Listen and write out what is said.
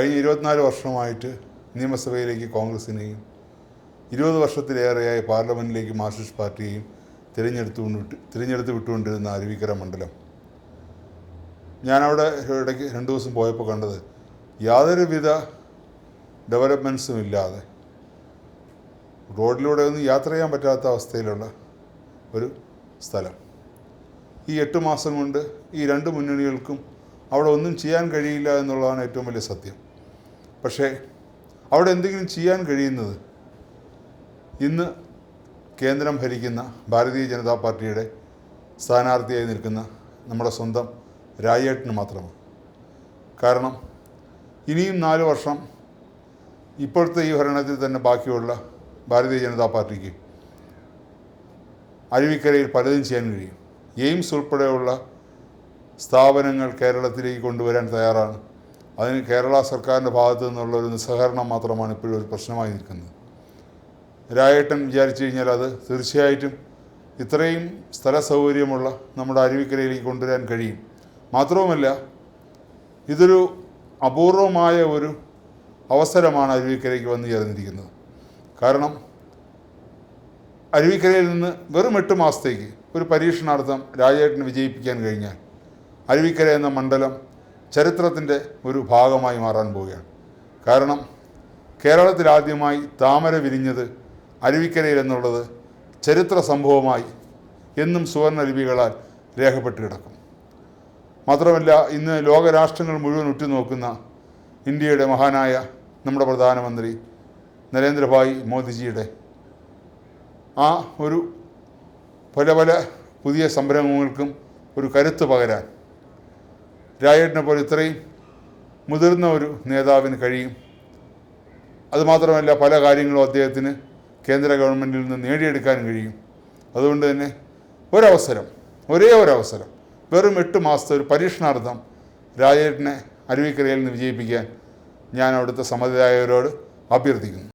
കഴിഞ്ഞ ഇരുപത്തിനാല് വർഷമായിട്ട് നിയമസഭയിലേക്ക് കോൺഗ്രസിനെയും ഇരുപത് വർഷത്തിലേറെയായി പാർലമെന്റിലേക്ക് മാർക്സിസ്റ്റ് പാർട്ടിയെയും തിരഞ്ഞെടുത്തു വിട്ട് തിരഞ്ഞെടുത്ത് വിട്ടുകൊണ്ടിരുന്ന അരുവിക്കര മണ്ഡലം. ഞാനവിടെ ഇടയ്ക്ക് രണ്ട് ദിവസം പോയപ്പോൾ കണ്ടത് യാതൊരുവിധ ഡെവലപ്മെൻസും ഇല്ലാതെ റോഡിലൂടെ ഒന്നും യാത്ര ചെയ്യാൻ പറ്റാത്ത അവസ്ഥയിലുള്ള ഒരു സ്ഥലം. ഈ എട്ട് മാസം കൊണ്ട് ഈ രണ്ട് മുന്നണികൾക്കും അവിടെ ഒന്നും ചെയ്യാൻ കഴിയില്ല എന്നുള്ളതാണ് ഏറ്റവും വലിയ സത്യം. പക്ഷേ അവിടെ എന്തെങ്കിലും ചെയ്യാൻ കഴിയുന്നത്? ഇന്ന് കേന്ദ്രം ഭരിക്കുന്ന ഭാരതീയ ജനതാ പാർട്ടിയുടെ സ്ഥാനാർത്ഥിയായി നിൽക്കുന്ന നമ്മുടെ സ്വന്തം രാജേട്ടന് മാത്രമാണ്. കാരണം ഇനിയും നാല് വർഷം ഇപ്പോഴത്തെ ഈ ഭരണത്തിൽ തന്നെ ബാക്കിയുള്ള ഭാരതീയ ജനതാ പാർട്ടിക്ക് അരുവിക്കരയിൽ പലതും ചെയ്യാൻ കഴിയും. എയിംസ് ഉൾപ്പെടെയുള്ള സ്ഥാപനങ്ങൾ കേരളത്തിലേക്ക് കൊണ്ടുവരാൻ തയ്യാറാണ് അതിന് കേരള സർക്കാരിന്റെ ഭാഗത്തു നിന്നുള്ള ഒരു നിസ്സഹകരണം മാത്രമാണ് ഇപ്പോഴും ഒരു പ്രശ്നമായി നിൽക്കുന്നത്. രായേട്ടൻ വിചാരിച്ചു കഴിഞ്ഞാൽ അത് തീർച്ചയായിട്ടും ഇത്രയും സ്ഥല സൗകര്യമുള്ള നമ്മുടെ അരുവിക്കരയിലേക്ക് കൊണ്ടുവരാൻ കഴിയും. മാത്രവുമല്ല ഇതൊരു അപൂർവമായ ഒരു അവസരമാണ് അരുവിക്കരയ്ക്ക് വന്നു ചേർന്നിരിക്കുന്നത്. കാരണം അരുവിക്കരയിൽ നിന്ന് വെറും എട്ട് മാസത്തേക്ക് ഒരു പരീക്ഷണാർത്ഥം രാജേട്ടന് വിജയിപ്പിക്കാൻ കഴിഞ്ഞാൽ അരുവിക്കര എന്ന മണ്ഡലം ചരിത്രത്തിന്റെ ഒരു ഭാഗമായി മാറാൻ പോവുകയാണ്. കാരണം കേരളത്തിൽ ആദ്യമായി താമര വിരിഞ്ഞത് അരുവിക്കരയിൽ എന്നുള്ളത് ചരിത്ര സംഭവമായി എന്നും സുവർണ ലിപികളാൽ രേഖപ്പെട്ട് കിടക്കും. മാത്രമല്ല ഇന്ന് ലോകരാഷ്ട്രങ്ങൾ മുഴുവൻ ഉറ്റുനോക്കുന്ന ഇന്ത്യയുടെ മഹാനായ നമ്മുടെ പ്രധാനമന്ത്രി നരേന്ദ്രഭായ് മോദിജിയുടെ ആ ഒരു പല പല പുതിയ സംരംഭങ്ങൾക്കും ഒരു കരുത്ത് പകരാൻ രാജേട്ടിനെ പോലെ ഇത്രയും മുതിർന്ന ഒരു നേതാവിന് കഴിയും. അതുമാത്രമല്ല പല കാര്യങ്ങളും അദ്ദേഹത്തിന് കേന്ദ്ര ഗവൺമെന്റിൽ നിന്ന് നേടിയെടുക്കാൻ കഴിയും. അതുകൊണ്ട് തന്നെ ഒരവസരം ഒരേ ഒരവസരം വെറും എട്ട് മാസത്തെ ഒരു പരീക്ഷണാർത്ഥം രാജേട്ടിനെ അരുവിക്കരയിൽ നിന്ന് വിജയിപ്പിക്കാൻ ഞാൻ അവിടുത്തെ സമ്മതിദായകരോട് അഭ്യർത്ഥിക്കുന്നു.